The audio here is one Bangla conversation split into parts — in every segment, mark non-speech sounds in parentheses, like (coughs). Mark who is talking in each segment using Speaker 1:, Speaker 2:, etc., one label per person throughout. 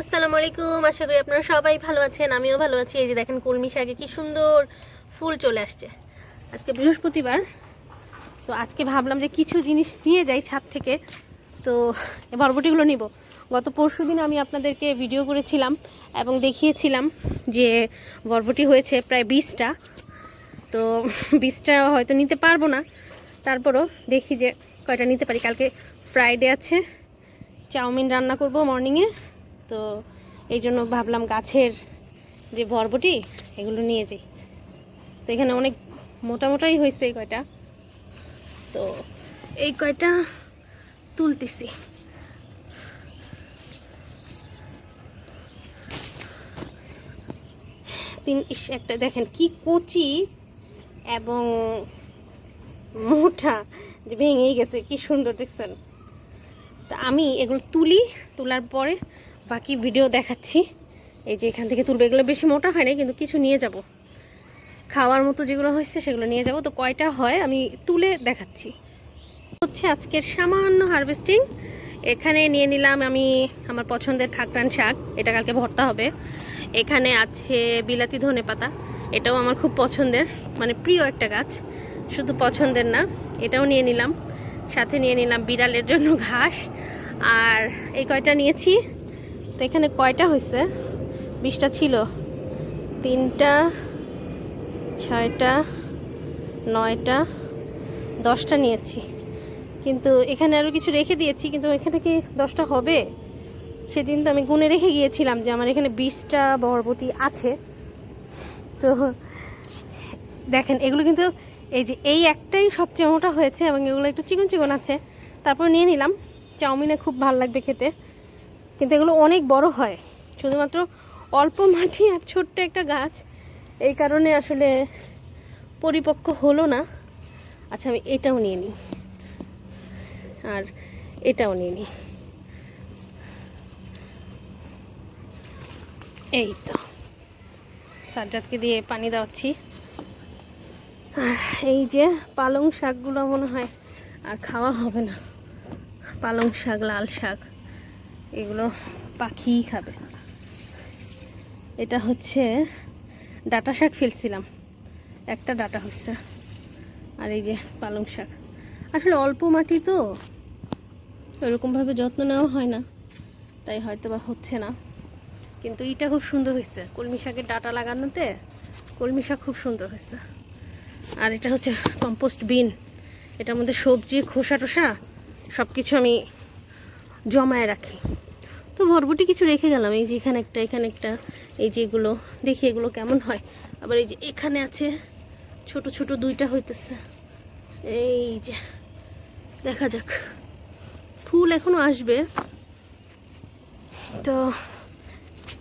Speaker 1: আসসালামু আলাইকুম। আশা করি আপনারা সবাই ভালো আছেন, আমিও ভালো আছি। এই যে দেখেন কলমি শাকে কি সুন্দর ফুল চলে আসছে। আজকে বৃহস্পতিবার, তো আজকে ভাবলাম যে কিছু জিনিস নিয়ে যাই ছাদ থেকে। তো বরবটিগুলো নিব। গত পরশু দিন আমি আপনাদেরকে ভিডিও করেছিলাম এবং দেখিয়েছিলাম যে বরবটি হয়েছে প্রায় বিশটা। তো বিশটা হয়তো নিতে পারব না। তারপরও দেখি যে কয়টা নিতে পারি। কালকে ফ্রাইডে আছে। চাউমিন রান্না করব মর্নিংয়ে তো এই জন্য ভাবলাম গাছের যে বরবটি, এগুলো নিয়ে যাই। তো এখানে অনেক মোটা মোটাই হয়েছে এই কয়টা। তো এই কয়টা তুলতেছি। একটা দেখেন কি কচি এবং মোটা যে ভেঙেই গেছে, কি সুন্দর দেখছেন। তা আমি এগুলো তুলি, তোলার পরে বাকি ভিডিও দেখাচ্ছি। এই যে এখান থেকে তুলবে, এগুলো বেশি মোটা হয় না কিন্তু কিছু নিয়ে যাব। খাওয়ার মতো যেগুলো হয়েছে, সেগুলো নিয়ে যাব। তো কয়টা হয়, আমি তুলে দেখাচ্ছি। হচ্ছে আজকের সামান্য হারভেস্টিং এখানে নিয়ে নিলাম আমি আমার পছন্দের খাকরান শাক। এটা কালকে ভর্তা হবে। এখানে আছে বিলাতি ধনে পাতা। এটাও আমার খুব পছন্দের। মানে প্রিয় একটা গাছ। শুধু পছন্দের না, এটাও নিয়ে নিলাম। সাথে নিয়ে নিলাম বিড়ালের জন্য ঘাস। আর এই কয়টা নিয়েছি? তো এখানে কয়টা হয়েছে? বিশটা ছিল। তিনটা, ছয়টা, নয়টা, দশটা নিয়েছি। কিন্তু এখানে আরও কিছু রেখে দিয়েছি, কিন্তু এখানে কি দশটা হবে? সেদিন তো আমি গুনে রেখে গিয়েছিলাম যে আমার এখানে বিশটা বরবটি আছে। তো দেখেন, এগুলো কিন্তু এই যে এই একটাই সবচেয়ে মোটা হয়েছে এবং এগুলো একটু চিকন চিকন আছে। তারপর নিয়ে নিলাম। চাউমিনে খুব ভালো লাগবে খেতে। কিন্তু এগুলো অনেক বড় হয়। শুধুমাত্র অল্প মাটি আর ছোট্ট একটা গাছ। এই কারণে আসলে পরিপক্ক হলো না। আচ্ছা আমি এটাও নিয়ে নিই। আর এটাও নিয়ে নিই। এই তো। সাজ্জাদকে দিয়ে পানি দেওয়াচ্ছি। আর এই যে পালং শাকগুলো মনে হয় আর খাওয়া হবে না। পালং শাক, লাল শাক। এগুলো পাখিই খাবে। এটা হচ্ছে ডাটা শাক ফেলছিলাম। একটা ডাটা হচ্ছে। আর এই যে পালং শাক। আসলে অল্প মাটি তো, ওরকমভাবে যত্ন নেওয়া হয় না। তাই হয়তো বা হচ্ছে না। কিন্তু এটা খুব সুন্দর হয়েছে। কলমি শাকের ডাটা লাগানোতে কলমি শাক খুব সুন্দর হয়েছে। আর এটা হচ্ছে কম্পোস্ট বিন এটার মধ্যে সবজি খোসা টোসা সব কিছু আমি জমায় রাখি। তো বরবটি কিছু রেখে গেলাম, এই যে এখানে একটা এখানে একটা, এই যে এগুলো, দেখি এগুলো কেমন হয়। আবার এই যে এখানে আছে, ছোট ছোট দুইটা হইতেছে। এই যে, দেখা যাক। ফুল এখনও আসবে। তো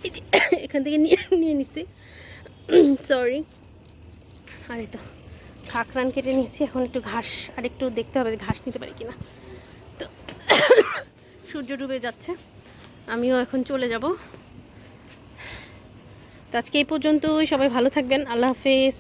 Speaker 1: (coughs) এখান থেকে নিয়ে নিয়ে নিছি। (coughs) সরি আর তো, খাকরান কেটে নিচ্ছি এখন একটু ঘাস আর একটু দেখতে হবে ঘাস নিতে পারি কিনা। সূর্য ডুবে যাচ্ছে, আমিও এখন চলে যাব। তো আজকে এই পর্যন্তই, সবাই ভালো থাকবেন, আল্লাহ হাফেজ।